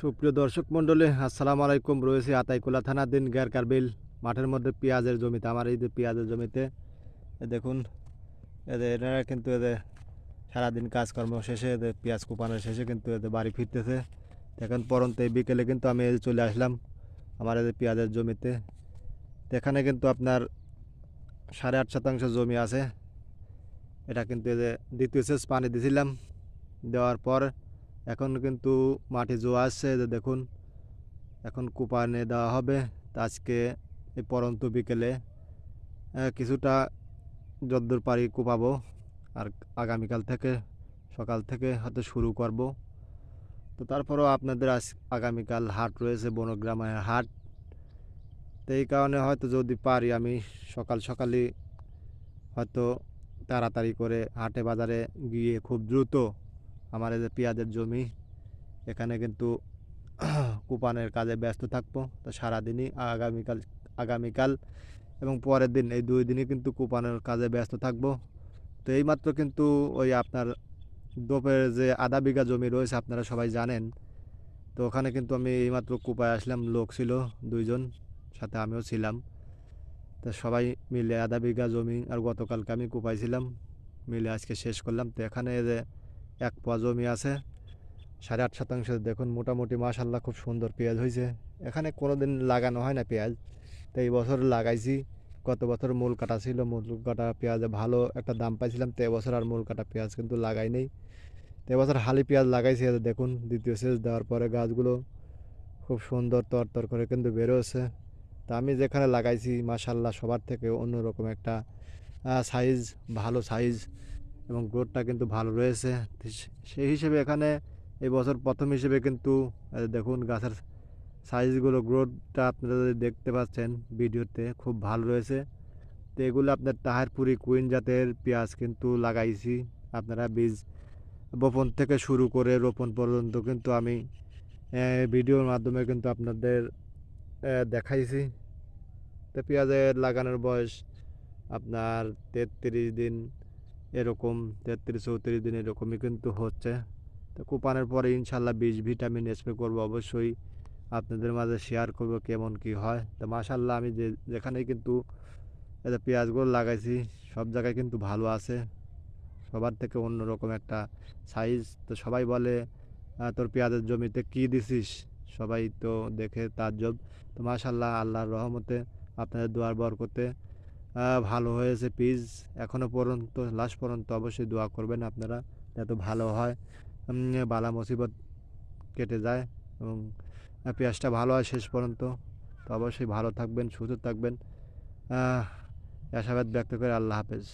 সুপ্রিয় দর্শক মণ্ডলী, আসসালামু আলাইকুম। রয়েছে আতাইকুলা থানা দিন থানাধীন গ্যারকারবিল মাঠের মধ্যে পেঁয়াজের জমিতে, আমার এই যে পেঁয়াজের জমিতে দেখুন এদের এনারা কিন্তু এদের সারাদিন কাজকর্ম শেষে এদের পেঁয়াজ কোপানোর শেষে কিন্তু এদের বাড়ি ফিরতেছে। এখন পরন্ত এই বিকেলে কিন্তু আমি চলে আসলাম আমার এদের পেঁয়াজের জমিতে। এখানে কিন্তু আপনার সাড়ে আট শতাংশ জমি আছে। এটা কিন্তু এদের দ্বিতীয় সেচ পানি দিয়েছিলাম দেওয়ার পর এখন কিন্তু মাটি জোয়া আসছে যে দেখুন, এখন কুপানে দেওয়া হবে। আজকে এই পরন্ত বিকেলে কিছুটা যদ্দূর পারি কুপাবো। আর আগামীকাল থেকে, সকাল থেকে হয়তো শুরু করব। তো তারপরেও আপনাদের আজ আগামীকাল হাট রয়েছে, বনগ্রামের হাট। তো এই কারণে হয়তো যদি পারি আমি সকাল সকালই হয়তো তাড়াতাড়ি করে হাটে বাজারে গিয়ে খুব দ্রুত আমার এই যে পেঁয়াজের জমি, এখানে কিন্তু কুপানের কাজে ব্যস্ত থাকব। তো সারাদিনই আগামীকাল আগামীকাল এবং পরের দিন, এই দুই দিনই কিন্তু কুপানের কাজে ব্যস্ত থাকব। তো এইমাত্র কিন্তু ওই আপনার দোপের যে আধা বিঘা জমি রয়েছে, আপনারা সবাই জানেন। তো ওখানে কিন্তু আমি এইমাত্র কুপায় আসলাম, লোক ছিল দুইজন, সাথে আমিও ছিলাম। তো সবাই মিলে আধা বিঘা জমি, আর গতকালকে আমি কুপাইছিলাম মিলে আজকে শেষ করলাম। তো এখানে যে এক পোয়া জমি আছে। সাড়ে আট শতাংশ দেখুন, মোটামুটি মাশাল্লাহ খুব সুন্দর পেঁয়াজ হয়েছে এখানে কোনো দিন লাগানো হয় না পেঁয়াজ। তো এই বছর লাগাইছি। গত বছর মূল কাটা ছিল, মূল কাটা পেঁয়াজে ভালো একটা দাম পাইছিলাম। তো এবছর আর মূল কাটা পেঁয়াজ কিন্তু লাগাই নেই। তো এবছর হালি পেঁয়াজ লাগাইছি দেখুন, দ্বিতীয় সেচ দেওয়ার পরে গাছগুলো খুব সুন্দর তরতর করে কিন্তু বেরোচ্ছে তা আমি যেখানে লাগাইছি মাশাল্লাহ সবার থেকে অন্যরকম একটা সাইজ ভালো সাইজ এবং গ্রোথটা কিন্তু ভালো রয়েছে। সেই হিসেবে এখানে এই বছর প্রথম হিসেবে কিন্তু দেখুন গাছের সাইজগুলো, গ্রোথটা আপনারা যদি দেখতে পাচ্ছেন ভিডিওতে, খুব ভালো রয়েছে। তো এগুলো আপনার তাহারপুরি কুইন জাতের পেঁয়াজ কিন্তু লাগাইছি। আপনারা বীজ বপন থেকে শুরু করে রোপণ পর্যন্ত কিন্তু আমি ভিডিওর মাধ্যমে কিন্তু আপনাদের দেখাইছি। তো পেঁয়াজের লাগানোর বয়স আপনার তেত্রিশ দিন। এরকম তেত্রিশ চৌত্রিশ দিন এরকমই কিন্তু হচ্ছে। তো কুপানের পরে ইনশাল্লাহ বীজ ভিটামিন স্প্রে করব অবশ্যই। আপনাদের মাঝে শেয়ার করব কেমন কি হয়। তো মাশাল্লাহ আমি যে, যেখানেই কিন্তু যে পেঁয়াজগুলো লাগাইছি, সব জায়গায় কিন্তু ভালো আছে। সবার থেকে অন্যরকম একটা সাইজ তো সবাই বলে তোর পেঁয়াজের জমিতে কি দিছিস? সবাই তো দেখে তাজ্জব। তো মাশাল্লাহ আল্লাহর রহমতে আপনাদের দোয়ার বরকতে ভালো হয়েছে প্লিজ এখনও পর্যন্ত লাস্ট পর্যন্ত অবশ্যই দোয়া করবেন আপনারা, যাতে ভালো হয়। বালা মুসিবত কেটে যায় এবং পেঁয়াজটা ভালো হয় শেষ পর্যন্ত। তো অবশ্যই ভালো থাকবেন, সুস্থ থাকবেন। আশাবাদ ব্যক্ত করে আল্লাহ হাফেজ।